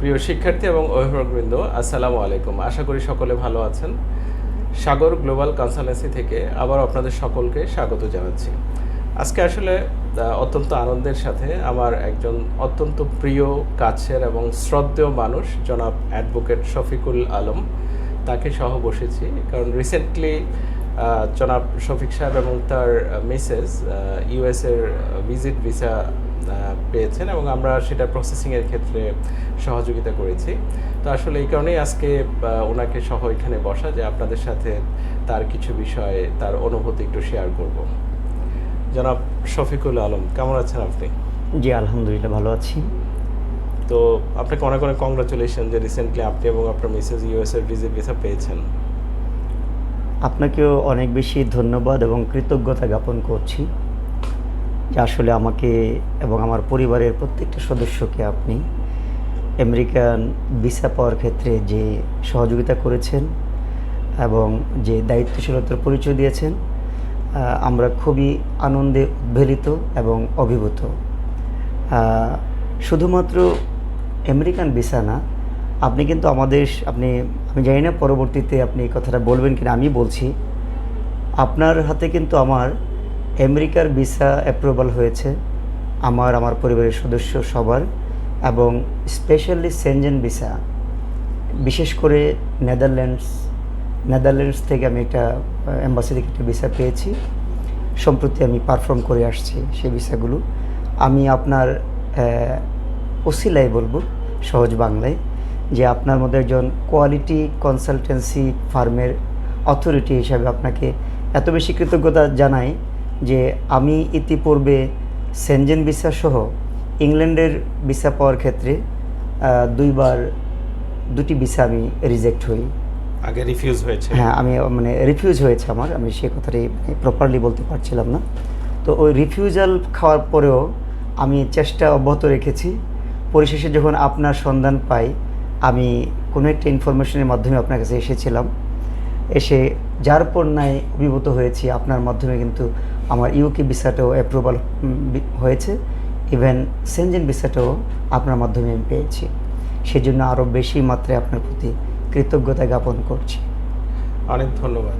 প্রিয় শিক্ষার্থী এবং অভিভাবকবৃন্দ, আসসালামু আলাইকুম। আশা করি সকলে ভালো আছেন। সাগর গ্লোবাল কনসালটেন্সি থেকে আবার আপনাদের সকলকে স্বাগত জানাচ্ছি। আজকে আসলে অত্যন্ত আনন্দের সাথে আমার একজন অত্যন্ত প্রিয়, কাছের এবং শ্রদ্ধেয় মানুষ, জনাব অ্যাডভোকেট শফিকুল আলম। তাকে সহ বসেছি, কারণ রিসেন্টলি জনাব শফিক সাহেব এবং তার মিসেস ইউএসের ভিজিট ভিসা পেয়েছেন এবং আমরা সেটা প্রসেসিংয়ের ক্ষেত্রে সহযোগিতা করেছি। তো আসলে এই কারণেই আজকে ওনাকে সহ এখানে বসা যে আপনাদের সাথে তার কিছু বিষয়ে তার অনুভূতি একটু শেয়ার করব। জনাব শফিকুল আলম কেমন আছেন আপনি? জি আলহামদুলিল্লাহ ভালো আছি। তো আপনাকে অনেক অনেক কংগ্রাচুলেশন যে রিসেন্টলি আপনি এবং আপনার মিসেস ইউএসের ভিজিট ভিসা পেয়েছেন। আপনাকেও অনেক বেশি ধন্যবাদ এবং কৃতজ্ঞতা জ্ঞাপন করছি। যে আসলে আমাকে এবং আমার পরিবারের প্রত্যেকটা সদস্যকে আপনি আমেরিকান ভিসা পাওয়ার ক্ষেত্রে যে সহযোগিতা করেছেন এবং যে দায়িত্বশীলতার পরিচয় দিয়েছেন আমরা খুবই আনন্দে উদ্বেলিত এবং অভিভূত। শুধুমাত্র আমেরিকান ভিসা না, আপনি কিন্তু আমাদের আপনি, আমি জানি না পরবর্তীতে আপনি কথাটা বলবেন কিনা, আমি বলছি, আপনার হাতে কিন্তু আমার আমেরিকার ভিসা অ্যাপ্রুভাল হয়েছে আমার আমার পরিবারের সদস্য সবার এবং স্পেশালি সেনজেন ভিসা। বিশেষ করে নেদারল্যান্ডস নেদারল্যান্ডস থেকে আমি একটা অ্যাম্বাসি থেকে একটা ভিসা পেয়েছি। সম্প্রতি আমি পারফর্ম করে আসছি সেই ভিসাগুলো। আমি আপনার ওসিলাই বলব, সহজ বাংলায়, যে আপনার মধ্যে একজন কোয়ালিটি কনসালটেন্সি ফার্মের অথরিটি হিসাবে আপনাকে এত বেশি কৃতজ্ঞতা জানাই যে আমি ইতিপূর্বে সেনজেন ভিসা সহ ইংল্যান্ডের ভিসা পাওয়ার ক্ষেত্রে দুইবার দুটি ভিসা আমি রিজেক্ট হই। আগে রিফিউজ হয়েছে। হ্যাঁ আমি মানে রিফিউজ হয়েছে আমার আমি সে কথাটি প্রপারলি বলতে পারছিলাম না। তো ওই রিফিউজাল খাওয়ার পরেও আমি চেষ্টা অব্যাহত রেখেছি। পরিশেষে যখন আপনার সন্ধান পাই আমি কোনো একটা ইনফরমেশনের মাধ্যমে আপনার কাছে এসেছিলাম। এসে যার নাই অভিভূত হয়েছি আপনার মাধ্যমে কিন্তু আমার ইউকে ভিসাটাও অ্যাপ্রুভাল হয়েছে। ইভেন সেনজেন ভিসাটাও আপনার মাধ্যমে আমি পেয়েছি। সেজন্য আরও বেশি মাত্রায় আপনার প্রতি কৃতজ্ঞতা জ্ঞাপন করছি। অনেক ধন্যবাদ।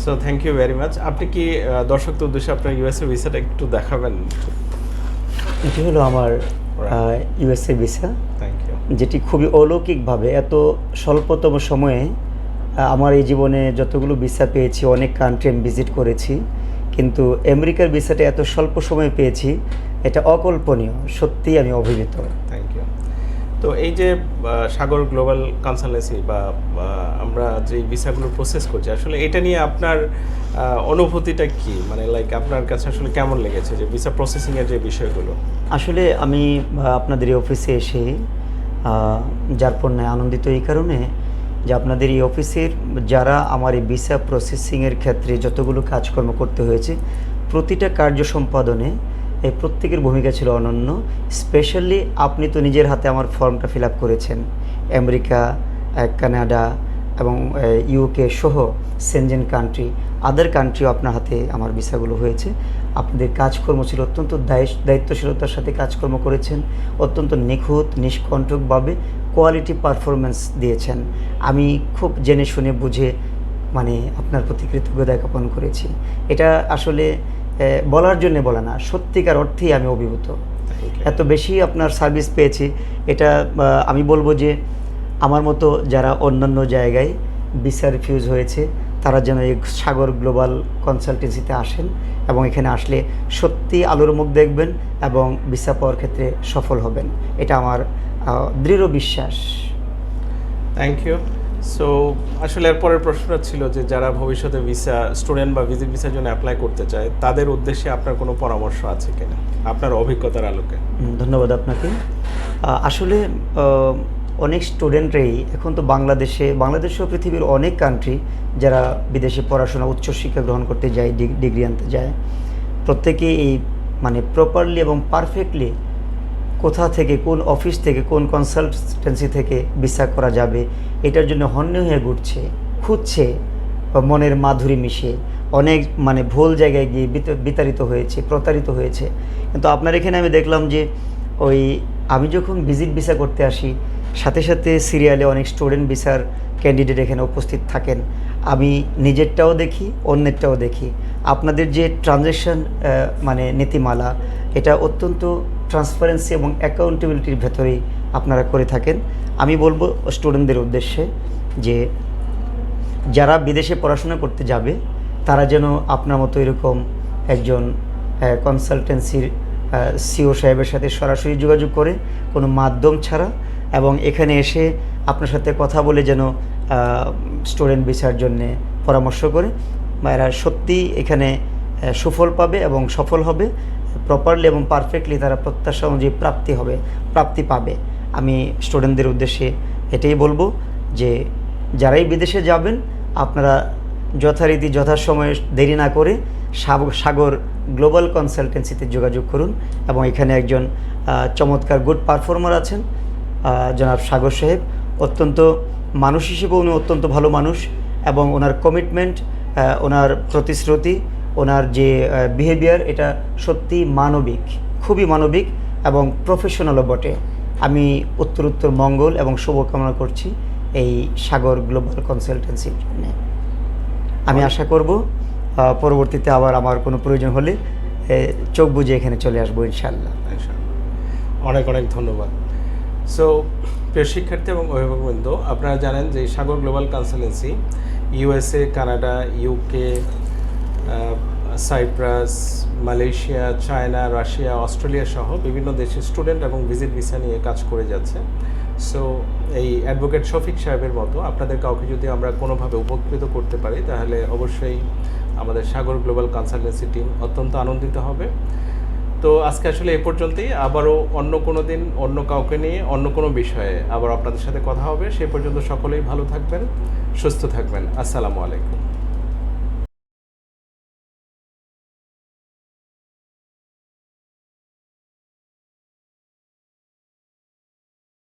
So thank you very much আপনি কি দর্শকদের উদ্দেশ্যে আপনার ইউএসএ ভিসাটা একটু দেখাবেন? এটি হলো আমার ইউএসএ ভিসা। থ্যাংক ইউ যেটি খুবই অলৌকিকভাবে এত স্বল্পতম সময়ে আমার এই জীবনে যতগুলো ভিসা পেয়েছি অনেক কান্ট্রি আমি ভিজিট করেছি। কিন্তু আমেরিকার ভিসাটা এত স্বল্প সময়ে পেয়েছি এটা অকল্পনীয়। সত্যিই আমি অভিভূত। থ্যাংক ইউ তো এই যে সাগর গ্লোবাল কনসালটেন্সি বা আমরা যে ভিসাগুলো প্রসেস করছি আসলে এটা নিয়ে আপনার অনুভূতিটা কি? মানে লাইক আপনার কাছে আসলে কেমন লেগেছে যে ভিসা প্রসেসিংয়ের যে বিষয়গুলো? আসলে আমি আপনাদের এই অফিসে এসে যার পণ্যে আনন্দিত এই কারণে যে আপনাদের এই অফিসের যারা আমার এই ভিসা প্রসেসিংয়ের ক্ষেত্রে যতগুলো কাজকর্ম করতে হয়েছে, প্রতিটা কার্য সম্পাদনে এই প্রত্যেকের ভূমিকা ছিল অনন্য। স্পেশালি আপনি তো নিজের হাতে আমার ফর্মটা ফিল আপ করেছেন। আমেরিকা, কানাডা এবং ইউকে সহ সেনজেন কান্ট্রি আদার কান্ট্রিও আপনার হাতে আমার ভিসাগুলো হয়েছে। আপনাদের কাজকর্ম ছিল অত্যন্ত দায়িত্ব দায়িত্বশীলতার সাথে কাজকর্ম করেছেন অত্যন্ত নিখুঁত নিষ্কণ্টকভাবে কোয়ালিটি পারফরমেন্স দিয়েছেন। আমি খুব জেনে শুনে বুঝে মানে আপনার প্রতি কৃতজ্ঞতা জ্ঞাপন করেছি। এটা আসলে বলার জন্য বলা না সত্যিকার অর্থেই আমি অভিভূত। এত বেশি আপনার সার্ভিস পেয়েছি এটা আমি বলব যে আমার মতো যারা অন্যান্য জায়গায় ভিসা রিফিউজ হয়েছে তারা যেন এই সাগর গ্লোবাল কনসালটেন্সিতে আসেন এবং এখানে আসলে সত্যি আলোর মুখ দেখবেন এবং ভিসা পাওয়ার ক্ষেত্রে সফল হবেন। এটা আমার দৃঢ় বিশ্বাস। থ্যাংক ইউ সো আসলে এর পরের প্রশ্নটা ছিল যে যারা ভবিষ্যতে ভিসা স্টুডেন্ট বা ভিজিট ভিসার জন্য অ্যাপ্লাই করতে চায় তাদের উদ্দেশ্যে আপনার কোনো পরামর্শ আছে কিনা? আপনার অভিজ্ঞতার আলোকে। ধন্যবাদ আপনাকে। আসলে অনেক স্টুডেন্টরাই এখন তো বাংলাদেশে, বাংলাদেশেও পৃথিবীর অনেক কান্ট্রি যারা বিদেশে পড়াশোনা, উচ্চশিক্ষা গ্রহণ করতে যায়, ডিগ- ডিগ্রি আনতে যায়। প্রত্যেকে এই মানে প্রপারলি এবং পারফেক্টলি কোথা থেকে, কোন অফিস থেকে, কোন কনসালটেন্সি থেকে ভিসা করা যাবে, এটার জন্য হন্য হয়ে ঘুরছে, খুঁজছে বা মনের মাধুরী মিশে অনেক মানে ভুল জায়গায় গিয়ে বিত- বিতাড়িত হয়েছে, প্রতারিত হয়েছে। কিন্তু আপনার এখানে আমি দেখলাম যে ওই আমি যখন ভিজিট ভিসা করতে আসি, সাথে সাথে সিরিয়ালে অনেক স্টুডেন্ট ভিসার ক্যান্ডিডেট এখানে উপস্থিত থাকেন। আমি নিজেরটাও দেখি, অন্যেরটাও দেখি। আপনাদের যে ট্রানজ্যাকশন মানে নীতিমালা, এটা অত্যন্ত ট্রান্সপারেন্সি এবং অ্যাকাউন্টেবিলিটির ভেতরেই আপনারা করে থাকেন। আমি বলব স্টুডেন্টদের উদ্দেশ্যে যে, যারা বিদেশে পড়াশোনা করতে যাবে, তারা যেন আপনার মতো এরকম একজন কনসালটেন্সির সিও সাহেবের সাথে সরাসরি যোগাযোগ করে কোনো মাধ্যম ছাড়া এবং এখানে এসে আপনার সাথে কথা বলে যেন স্টুডেন্ট ভিসার জন্যে পরামর্শ করে। বা এরা সত্যি এখানে সুফল পাবে এবং সফল হবে। প্রপারলি এবং পারফেক্টলি তারা প্রত্যাশা অনুযায়ী প্রাপ্তি হবে, প্রাপ্তি পাবে। আমি স্টুডেন্টদের উদ্দেশ্যে এটাই বলব যে, যারাই বিদেশে যাবেন, আপনারা যথারীতি যথাসময়ে দেরি না করে সাগর গ্লোবাল কনসালটেন্সিতে যোগাযোগ করুন এবং এখানে একজন চমৎকার গুড পারফর্মার আছেন জনাব সাগর সাহেব। অত্যন্ত মানুষ হিসেবে উনি অত্যন্ত ভালো মানুষ এবং ওনার কমিটমেন্ট ওনার প্রতিশ্রুতি, ওনার যে বিহেভিয়ার এটা সত্যি মানবিক, খুবই মানবিক এবং প্রফেশনালও বটে। আমি উত্তর উত্তর মঙ্গল এবং শুভকামনা করছি এই সাগর গ্লোবাল কনসালটেন্সির জন্য। আমি আশা করব পরবর্তীতে আবার আমার কোনো প্রয়োজন হলে চোখ বুঝে এখানে চলে আসব ইনশাল্লাহ অনেক অনেক ধন্যবাদ। সো প্রিয় শিক্ষার্থী এবং অভিভাবকবৃন্দ আপনারা জানেন যে Sagar global consultancy USA Canada UK Cyprus, Malaysia, China, Russia, Australia সহ বিভিন্ন দেশের স্টুডেন্ট এবং ভিজিট ভিসা নিয়ে কাজ করে যাচ্ছে। সো এই অ্যাডভোকেট শফিক সাহেবের মতো আপনাদের কাউকে যদি আমরা কোনোভাবে উপকৃত করতে পারি, তাহলে অবশ্যই আমাদের সাগর গ্লোবাল কনসালটেন্সি টিম অত্যন্ত আনন্দিত হবে। তো আজকে আসলে এ পর্যন্তই। আবারও অন্য কোনো দিন অন্য কাউকে নিয়ে, অন্য কোনো বিষয়ে আবার আপনাদের সাথে কথা হবে। সে পর্যন্ত সকলেই ভালো থাকবেন, সুস্থ থাকবেন। আসসালামু আলাইকুম।